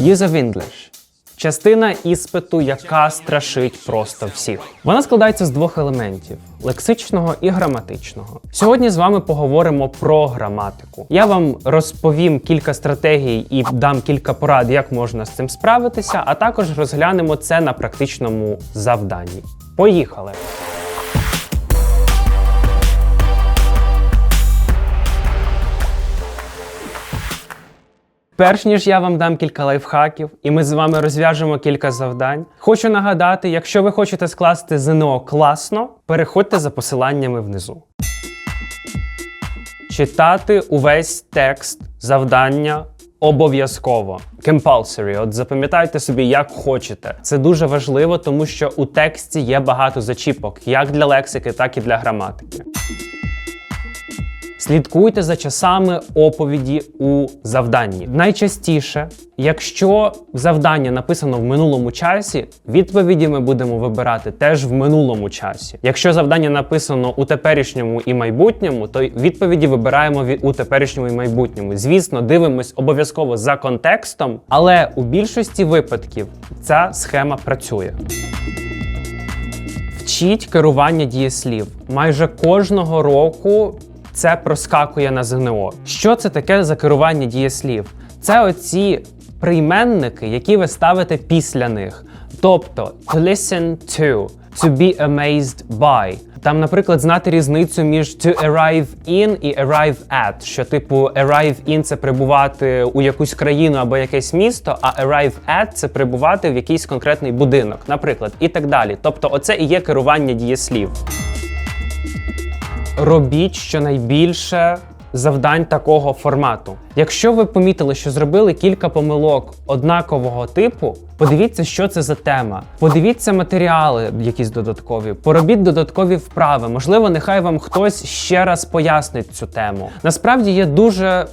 Use of. Частина іспиту, яка страшить просто всіх. Вона складається з двох елементів: лексичного і граматичного. Сьогодні з вами поговоримо про граматику. Я вам розповім кілька стратегій і дам кілька порад, як можна з цим справитися, а також розглянемо це на практичному завданні. Поїхали! Перш ніж я вам дам кілька лайфхаків, і ми з вами розв'яжемо кілька завдань. Хочу нагадати, якщо ви хочете скласти ЗНО класно, переходьте за посиланнями внизу. Читати увесь текст завдання обов'язково. Compulsory. От запам'ятайте собі, як хочете. Це дуже важливо, тому що у тексті є багато зачіпок, як для лексики, так і для граматики. Слідкуйте за часами оповіді у завданні. Найчастіше, якщо завдання написано в минулому часі, відповіді ми будемо вибирати теж в минулому часі. Якщо завдання написано у теперішньому і майбутньому, то відповіді вибираємо у теперішньому і майбутньому. Звісно, дивимось обов'язково за контекстом, але у більшості випадків ця схема працює. Вчіть керування дієслів. Майже кожного року це проскакує на ЗНО. Що це таке за керування дієслів? Це оці прийменники, які ви ставите після них. Тобто to listen to, to be amazed by. Там, наприклад, знати різницю між to arrive in і arrive at, що типу arrive in це прибувати у якусь країну або якесь місто, а arrive at це прибувати в якийсь конкретний будинок, наприклад, і так далі. Тобто, оце і є керування дієслів. Робіть щонайбільше завдань такого формату. Якщо ви помітили, що зробили кілька помилок однакового типу, подивіться, що це за тема. Подивіться матеріали, якісь додаткові, поробіть додаткові вправи. Можливо, нехай вам хтось ще раз пояснить цю тему. Насправді є дуже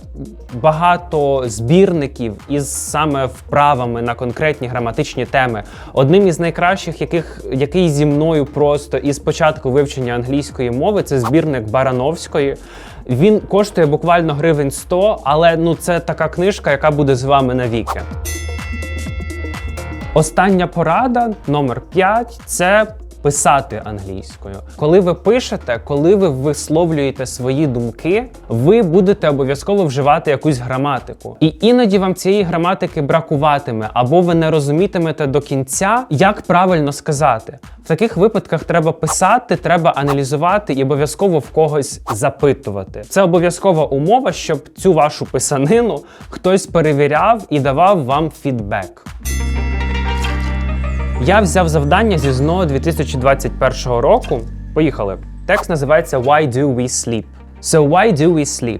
багато збірників із саме вправами на конкретні граматичні теми. Одним із найкращих, яких який зі мною просто із початку вивчення англійської мови, це збірник Барановської. Він коштує буквально гривень 100, але ну це така книжка, яка буде з вами навіки. Остання порада, номер 5 це писати англійською. Коли ви пишете, коли ви висловлюєте свої думки, ви будете обов'язково вживати якусь граматику. І іноді вам цієї граматики бракуватиме, або ви не розумітимете до кінця, як правильно сказати. В таких випадках треба писати, треба аналізувати і обов'язково в когось запитувати. Це обов'язкова умова, щоб цю вашу писанину хтось перевіряв і давав вам фідбек. Я взяв завдання зі ЗНО 2021 року. Поїхали. Текст називається Why do we sleep? So why do we sleep?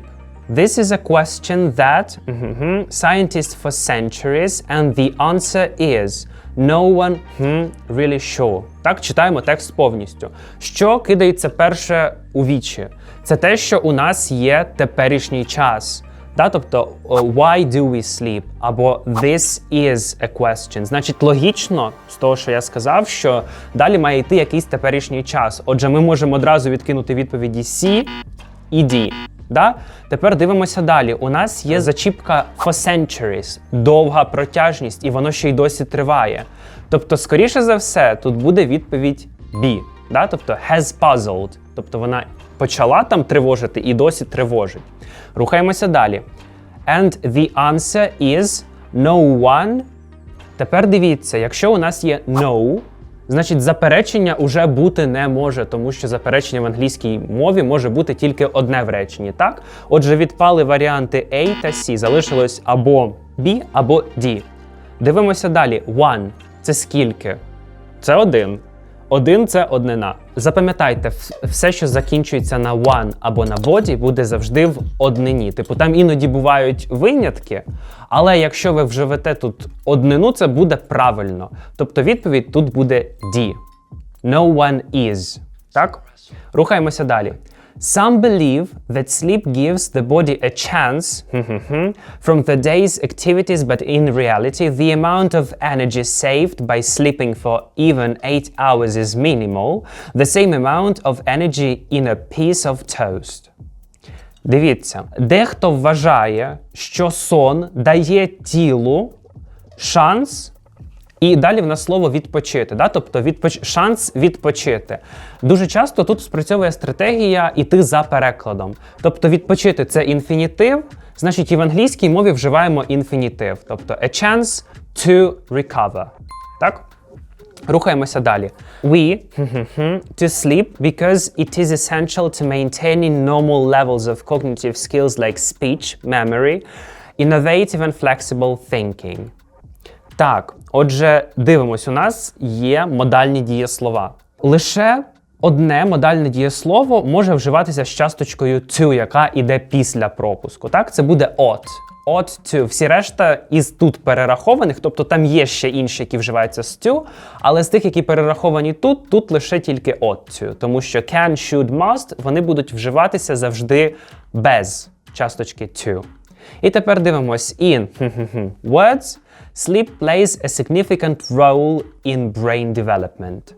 This is a question that mhm, scientists for centuries and the answer is no one hmm, really sure. Так, читаємо текст повністю. Що кидається перше у вічі? Це те, що у нас є теперішній час. Да, тобто why do we sleep? або this is a question. Значить, логічно з того, що я сказав, що далі має йти якийсь теперішній час. Отже, ми можемо одразу відкинути відповіді C і D. Да? Тепер дивимося далі. У нас є зачіпка for centuries, довга протяжність, і воно ще й досі триває. Тобто, скоріше за все, тут буде відповідь B. Да? Тобто has puzzled. Тобто вона почала там тривожити і досі тривожить. Рухаємося далі. And the answer is no one. Тепер дивіться, якщо у нас є no, значить заперечення уже бути не може, тому що заперечення в англійській мові може бути тільки одне в реченні, так? Отже, відпали варіанти A та C, залишилось або B, або D. Дивимося далі. One – це скільки? Це один. Один це однина. Запам'ятайте, все, що закінчується на one або на body, буде завжди в однині. Типу, там іноді бувають винятки, але якщо ви вживете тут однину, це буде правильно. Тобто відповідь тут буде D. No one is. Так? Рухаємося далі. Some believe that sleep gives the body a chance from the day's activities, but in reality, the amount of energy saved by sleeping for even 8 hours is minimal, the same amount of energy in a piece of toast. Дивіться, дехто вважає, що сон дає тілу шанс. І далі в нас слово відпочити, да? тобто відпоч... шанс відпочити. Дуже часто тут спрацьовує стратегія іти за перекладом. Тобто відпочити це інфінітив, значить і в англійській мові вживаємо інфінітив, тобто a chance to recover. Так? Рухаємося далі. We to sleep because it is essential to maintaining normal levels of cognitive skills like speech, memory, innovative and flexible thinking. Так, отже, дивимось, у нас є модальні дієслова. Лише одне модальне дієслово може вживатися з часточкою to, яка йде після пропуску. Так, це буде ought. Ought to. Всі решта із тут перерахованих, тобто там є ще інші, які вживаються з to, але з тих, які перераховані тут, тут лише тільки ought to. Тому що can, should, must вони будуть вживатися завжди без часточки to. І тепер дивимось in words. Sleep plays a significant role in brain development.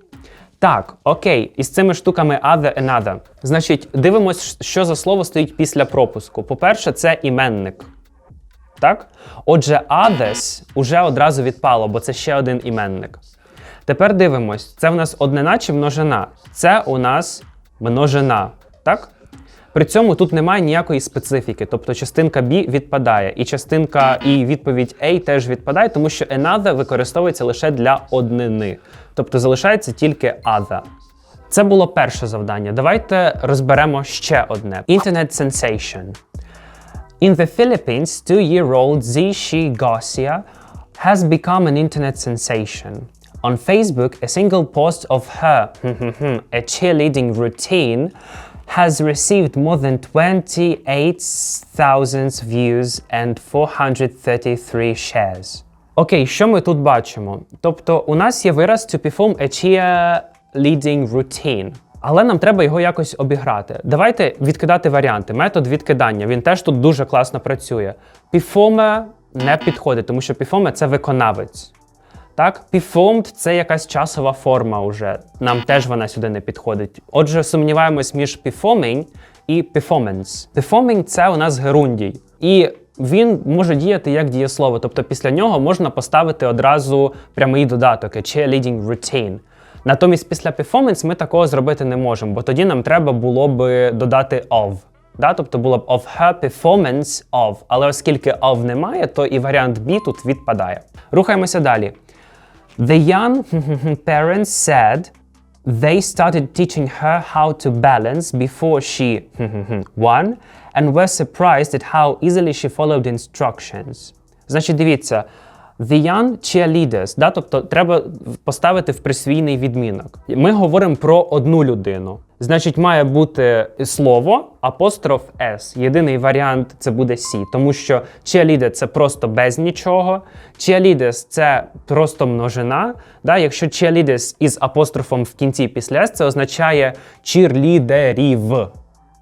Так, окей, із цими штуками other and other. Значить, дивимось, що за слово стоїть після пропуску. По-перше, це іменник. Так? Отже, others уже одразу відпало, бо це ще один іменник. Тепер дивимось, це в нас однина чи множина? Це у нас множина. Так? При цьому тут немає ніякої специфіки, тобто частинка B відпадає, і частинка і відповідь A теж відпадає, тому що another використовується лише для однини. Тобто залишається тільки other. Це було перше завдання. Давайте розберемо ще одне: Internet sensation. In the Philippines, two-year-old Zishi Garcia has become an internet sensation. On Facebook, a single post of her a cheerleading routine has received more than 28,000 views and 433 shares. Окей, що ми тут бачимо? Тобто, у нас є вираз to perform a cheerleading routine. Але нам треба його якось обіграти. Давайте відкидати варіанти. Метод відкидання він теж тут дуже класно працює. Performer не підходить, тому що performer – це виконавець. Так, performed – це якась часова форма уже. Нам теж вона сюди не підходить. Отже, сумніваємось між performing і performance. Performing – це у нас герундій. І він може діяти як дієслово, тобто після нього можна поставити одразу прямий додаток, a cheerleading routine. Натомість після performance ми такого зробити не можемо, бо тоді нам треба було би додати of. Да? Тобто було б of her performance of. Але оскільки of немає, то і варіант B тут відпадає. Рухаємося далі. The young parents said they started teaching her how to balance before she won and were surprised at how easily she followed instructions. Значить, дивіться, the young cheerleaders, да, тобто треба поставити в присвійний відмінок. Ми говоримо про одну людину. Значить, має бути слово апостроф S. Єдиний варіант це буде C, тому що cheerleader – це просто без нічого. Cheerleaders – це просто множина. Да? Якщо cheerleaders із апострофом в кінці після S, це означає cheerleaderів.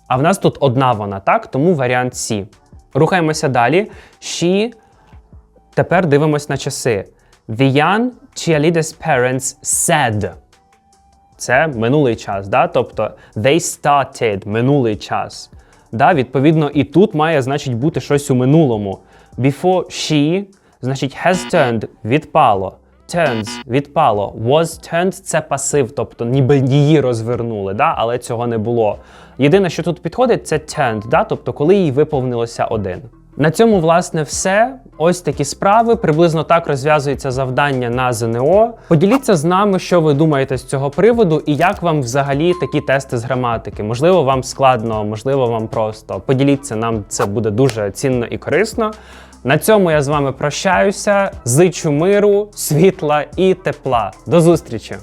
А в нас тут одна вона, так? Тому варіант C. Рухаємося далі. She. Тепер дивимось на часи. The young parents said. Це минулий час, да? тобто they started минулий час. Да? Відповідно, і тут має значить бути щось у минулому. Before she, значить, has turned відпало. Turns відпало. Was turned це пасив, тобто ніби її розвернули, да? але цього не було. Єдине, що тут підходить, це turned, да? тобто коли їй виповнилося один. На цьому, власне, все. Ось такі справи. Приблизно так розв'язується завдання на ЗНО. Поділіться з нами, що ви думаєте з цього приводу, і як вам взагалі такі тести з граматики. Можливо, вам складно, можливо, вам просто. Поділіться, нам це буде дуже цінно і корисно. На цьому я з вами прощаюся. Зичу миру, світла і тепла. До зустрічі!